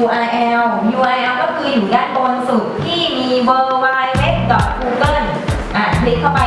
URL URL ก็คืออยู่ด้านบนสุดที่มี w w w google อะคลิกเข้าไป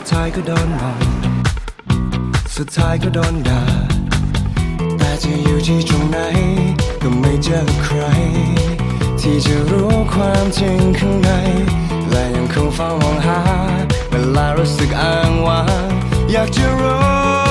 ดท้ายก็โดนมอง สุดท้ายก็โดนด่า แต่จะอยู่ที่ตรงไหน ก็ไม่เจอใคร ที่จะรู้ความจริงข้างใน และยังคงเฝ้ามองหา เวลารู้สึกอ้างว้างอยากจะรู้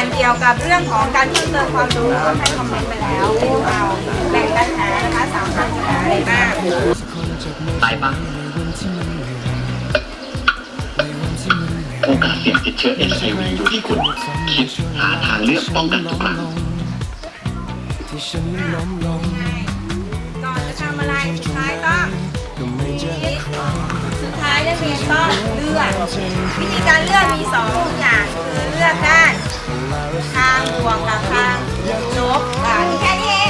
ส่วนเกี่ยวกับเรื่องของการเพิ่มเติมความรู้ก็ให้คอมเมนต์ไปแล้วเราแบ่งปัญหานะคะสามปัญหาอะไรบ้างตายปะโอกาสเสี่ยงติดเชื้อ HIV อวีอยู่ที่คุณคิดหาทางเลือกป้องกันตัวที่ฉันไม่ล้มลงก่อนจะทำอะไรสุดท้ายต้องก็ไม่เจอใครสุดท้ายนักเรียนต้องเลือก วิธีการเลือกมีสองอย่างคือเลือกด้าน ข้างดวงกับข้างนกอ่านี่แค่นี้เอง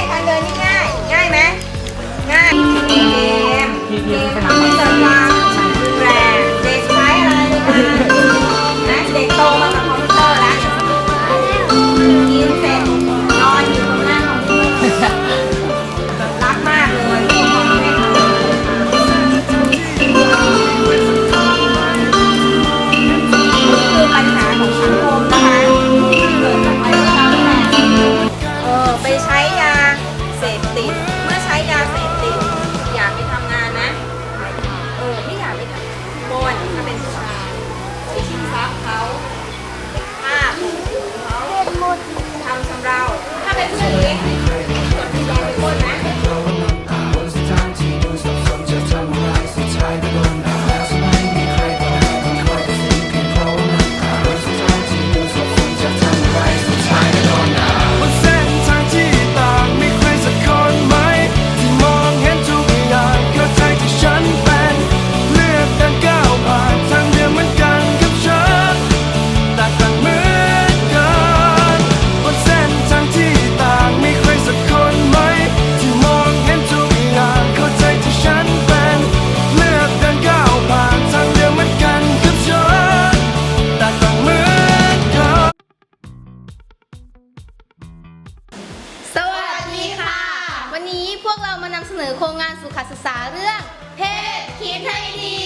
พวกเรามานำเสนอโครงงานสุขศึกษาเรื่อง เพศคิดให้ดี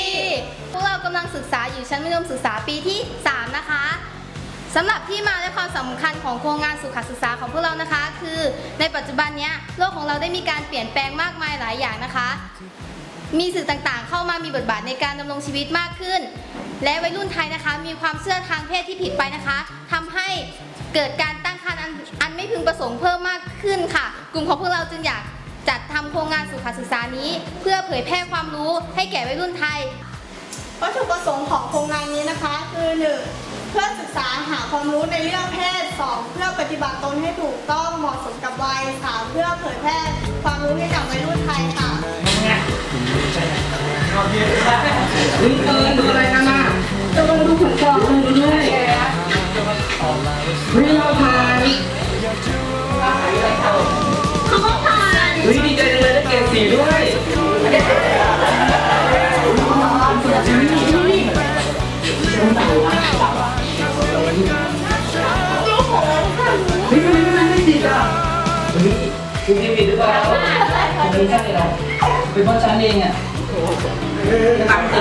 พวกเรากำลังศึกษาอยู่ชั้นมัธยมศึกษาปีที่ 3 นะคะสำหรับที่มาและความสำคัญของโครงงานสุขศึกษาของพวกเรานะคะ คือในปัจจุบันนี้โลกของเราได้มีการเปลี่ยนแปลงมากมายหลายอย่างนะคะ มีสื่อต่างๆ เข้ามามีบทบาทในการดำรงชีวิตมากขึ้น และวัยรุ่นไทยนะคะ มีความเชื่อทางเพศที่ผิดไปนะคะทำให้เกิดการตั้งครรภ์อันอันไม่พึงประสงค์เพิ่มมากขึ้นค่ะ กลุ่มของพวกเราจึงอยาก จัดทำโครงงานสุขศึกษานี้ เพื่อเผยแพร่ความรู้ให้แก่วัยรุ่นไทย วัตถุประสงค์ของโครงงานนี้นะคะ คือ 1. เพื่อศึกษาหาความรู้ในเรื่องเพศ 2. เพื่อปฏิบัติตนให้ถูกต้องเหมาะสมกับวัย 3. เพื่อเผยแพร่ความรู้ให้กับวัยรุ่นไทยค่ะ คุณยิมผิดหรือเปล่าคุณยิมใช่หรอเป็นเพราะฉันเองอะตั้งใจ